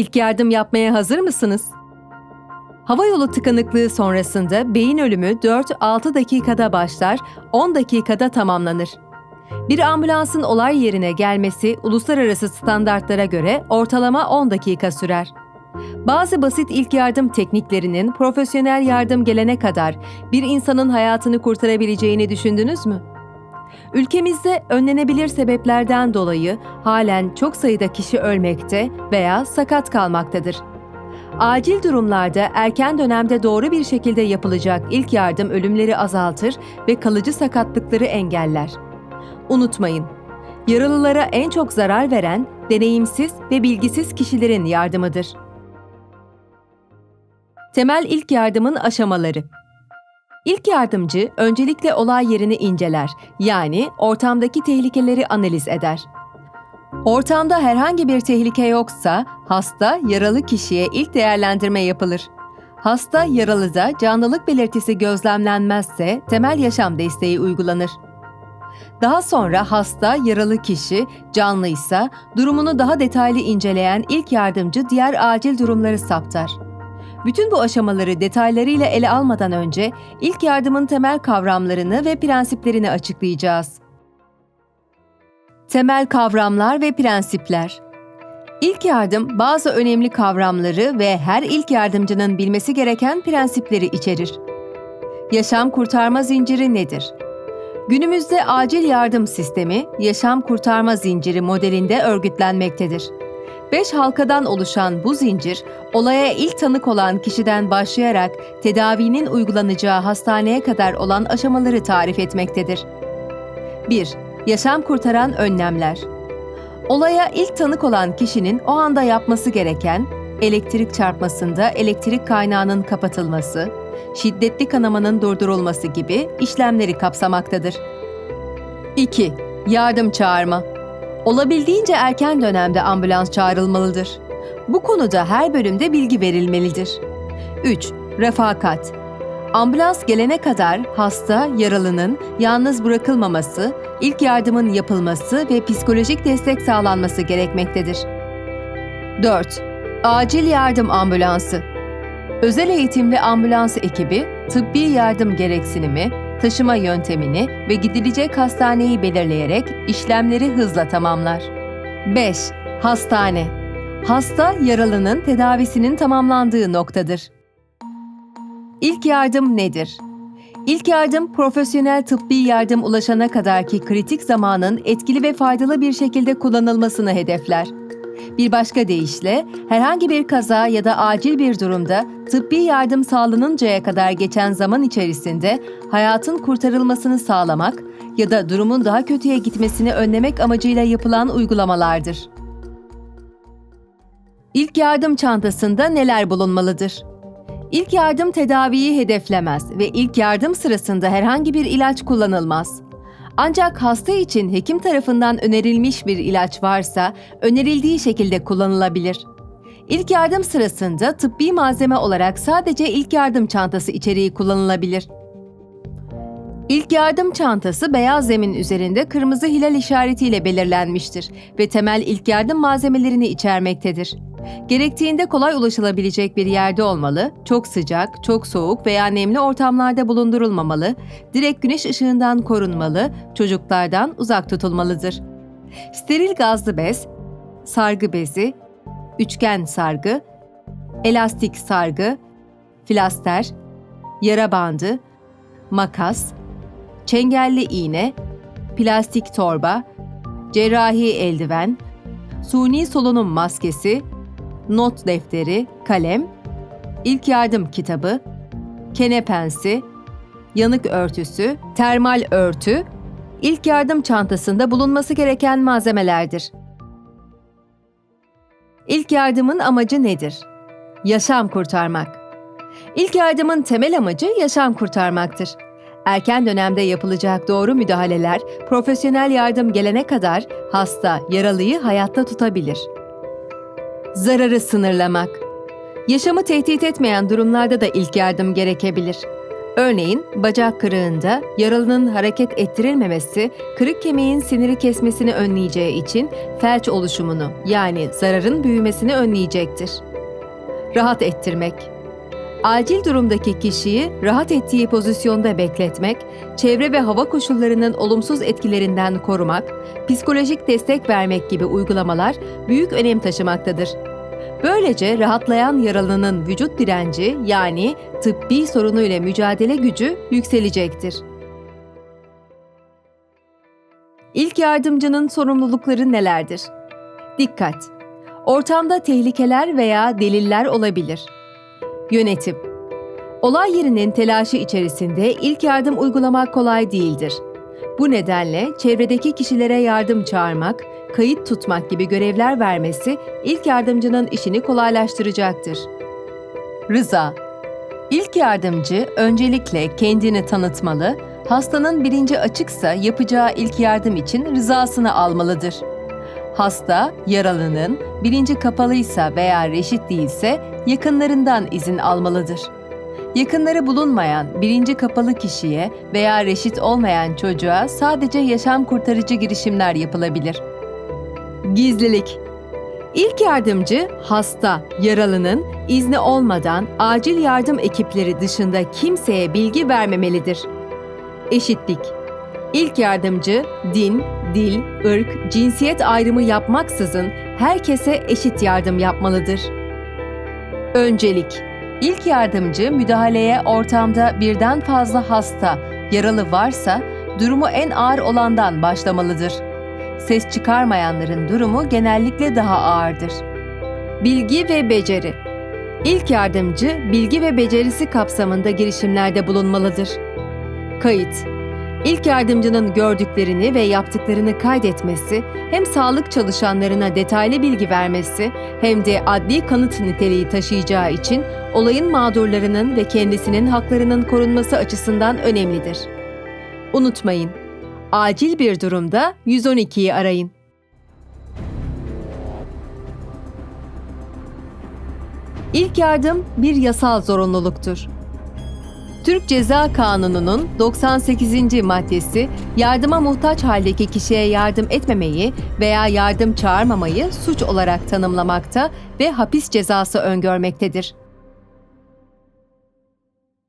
İlk yardım yapmaya hazır mısınız? Havayolu tıkanıklığı sonrasında beyin ölümü 4-6 dakikada başlar, 10 dakikada tamamlanır. Bir ambulansın olay yerine gelmesi uluslararası standartlara göre ortalama 10 dakika sürer. Bazı basit ilk yardım tekniklerinin profesyonel yardım gelene kadar bir insanın hayatını kurtarabileceğini düşündünüz mü? Ülkemizde önlenebilir sebeplerden dolayı halen çok sayıda kişi ölmekte veya sakat kalmaktadır. Acil durumlarda erken dönemde doğru bir şekilde yapılacak ilk yardım ölümleri azaltır ve kalıcı sakatlıkları engeller. Unutmayın, yaralılara en çok zarar veren deneyimsiz ve bilgisiz kişilerin yardımıdır. Temel ilk yardımın aşamaları İlk yardımcı öncelikle olay yerini inceler, yani ortamdaki tehlikeleri analiz eder. Ortamda herhangi bir tehlike yoksa hasta yaralı kişiye ilk değerlendirme yapılır. Hasta yaralıda canlılık belirtisi gözlemlenmezse temel yaşam desteği uygulanır. Daha sonra hasta yaralı kişi canlıysa durumunu daha detaylı inceleyen ilk yardımcı diğer acil durumları saptar. Bütün bu aşamaları detaylarıyla ele almadan önce ilk yardımın temel kavramlarını ve prensiplerini açıklayacağız. Temel kavramlar ve prensipler İlk yardım bazı önemli kavramları ve her ilk yardımcının bilmesi gereken prensipleri içerir. Yaşam kurtarma zinciri nedir? Günümüzde acil yardım sistemi yaşam kurtarma zinciri modelinde örgütlenmektedir. Beş halkadan oluşan bu zincir, olaya ilk tanık olan kişiden başlayarak tedavinin uygulanacağı hastaneye kadar olan aşamaları tarif etmektedir. 1. Yaşam kurtaran önlemler. Olaya ilk tanık olan kişinin o anda yapması gereken, elektrik çarpmasında elektrik kaynağının kapatılması, şiddetli kanamanın durdurulması gibi işlemleri kapsamaktadır. 2. Yardım çağırma. Olabildiğince erken dönemde ambulans çağrılmalıdır. Bu konuda her bölümde bilgi verilmelidir. 3. Refakat. Ambulans gelene kadar hasta, yaralının yalnız bırakılmaması, ilk yardımın yapılması ve psikolojik destek sağlanması gerekmektedir. 4. Acil yardım ambulansı. Özel eğitimli ambulans ekibi, tıbbi yardım gereksinimi, taşıma yöntemini ve gidilecek hastaneyi belirleyerek işlemleri hızla tamamlar. 5. Hastane. Hasta, yaralının tedavisinin tamamlandığı noktadır. İlk yardım nedir? İlk yardım, profesyonel tıbbi yardım ulaşana kadarki kritik zamanın etkili ve faydalı bir şekilde kullanılmasını hedefler. Bir başka deyişle, herhangi bir kaza ya da acil bir durumda tıbbi yardım sağlanıncaya kadar geçen zaman içerisinde hayatın kurtarılmasını sağlamak ya da durumun daha kötüye gitmesini önlemek amacıyla yapılan uygulamalardır. İlk yardım çantasında neler bulunmalıdır? İlk yardım tedaviyi hedeflemez ve ilk yardım sırasında herhangi bir ilaç kullanılmaz. Ancak hasta için hekim tarafından önerilmiş bir ilaç varsa önerildiği şekilde kullanılabilir. İlk yardım sırasında tıbbi malzeme olarak sadece ilk yardım çantası içeriği kullanılabilir. İlk yardım çantası beyaz zemin üzerinde kırmızı hilal işaretiyle belirlenmiştir ve temel ilk yardım malzemelerini içermektedir. Gerektiğinde kolay ulaşılabilecek bir yerde olmalı, çok sıcak, çok soğuk veya nemli ortamlarda bulundurulmamalı, direkt güneş ışığından korunmalı, çocuklardan uzak tutulmalıdır. Steril gazlı bez, sargı bezi, üçgen sargı, elastik sargı, filaster, yara bandı, makas, çengelli iğne, plastik torba, cerrahi eldiven, suni solunum maskesi, not defteri, kalem, ilk yardım kitabı, kenepensi, yanık örtüsü, termal örtü, ilk yardım çantasında bulunması gereken malzemelerdir. İlk yardımın amacı nedir? Yaşam kurtarmak. İlk yardımın temel amacı yaşam kurtarmaktır. Erken dönemde yapılacak doğru müdahaleler, profesyonel yardım gelene kadar hasta, yaralıyı hayatta tutabilir. Zararı sınırlamak. Yaşamı tehdit etmeyen durumlarda da ilk yardım gerekebilir. Örneğin bacak kırığında yaralının hareket ettirilmemesi, kırık kemiğin siniri kesmesini önleyeceği için felç oluşumunu yani zararın büyümesini önleyecektir. Rahat ettirmek Acil durumdaki kişiyi rahat ettiği pozisyonda bekletmek, çevre ve hava koşullarının olumsuz etkilerinden korumak, psikolojik destek vermek gibi uygulamalar büyük önem taşımaktadır. Böylece rahatlayan yaralının vücut direnci yani tıbbi sorunuyla mücadele gücü yükselecektir. İlk yardımcının sorumlulukları nelerdir? Dikkat! Ortamda tehlikeler veya deliller olabilir. Yönetim Olay yerinin telaşı içerisinde ilk yardım uygulamak kolay değildir. Bu nedenle çevredeki kişilere yardım çağırmak, kayıt tutmak gibi görevler vermesi ilk yardımcının işini kolaylaştıracaktır. Rıza İlk yardımcı öncelikle kendini tanıtmalı, hastanın bilinci açıksa yapacağı ilk yardım için rızasını almalıdır. Hasta, yaralının bilinci kapalıysa veya reşit değilse yakınlarından izin almalıdır. Yakınları bulunmayan, bilinci kapalı kişiye veya reşit olmayan çocuğa sadece yaşam kurtarıcı girişimler yapılabilir. Gizlilik İlk yardımcı hasta, yaralının izni olmadan acil yardım ekipleri dışında kimseye bilgi vermemelidir. Eşitlik İlk yardımcı din, dil, ırk, cinsiyet ayrımı yapmaksızın herkese eşit yardım yapmalıdır. Öncelik İlk yardımcı müdahaleye ortamda birden fazla hasta, yaralı varsa durumu en ağır olandan başlamalıdır. Ses çıkarmayanların durumu genellikle daha ağırdır. Bilgi ve beceri İlk yardımcı bilgi ve becerisi kapsamında girişimlerde bulunmalıdır. Kayıt İlk yardımcının gördüklerini ve yaptıklarını kaydetmesi, hem sağlık çalışanlarına detaylı bilgi vermesi hem de adli kanıt niteliği taşıyacağı için olayın mağdurlarının ve kendisinin haklarının korunması açısından önemlidir. Unutmayın, acil bir durumda 112'yi arayın. İlk yardım bir yasal zorunluluktur. Türk Ceza Kanunu'nun 98. maddesi yardıma muhtaç haldeki kişiye yardım etmemeyi veya yardım çağırmamayı suç olarak tanımlamakta ve hapis cezası öngörmektedir.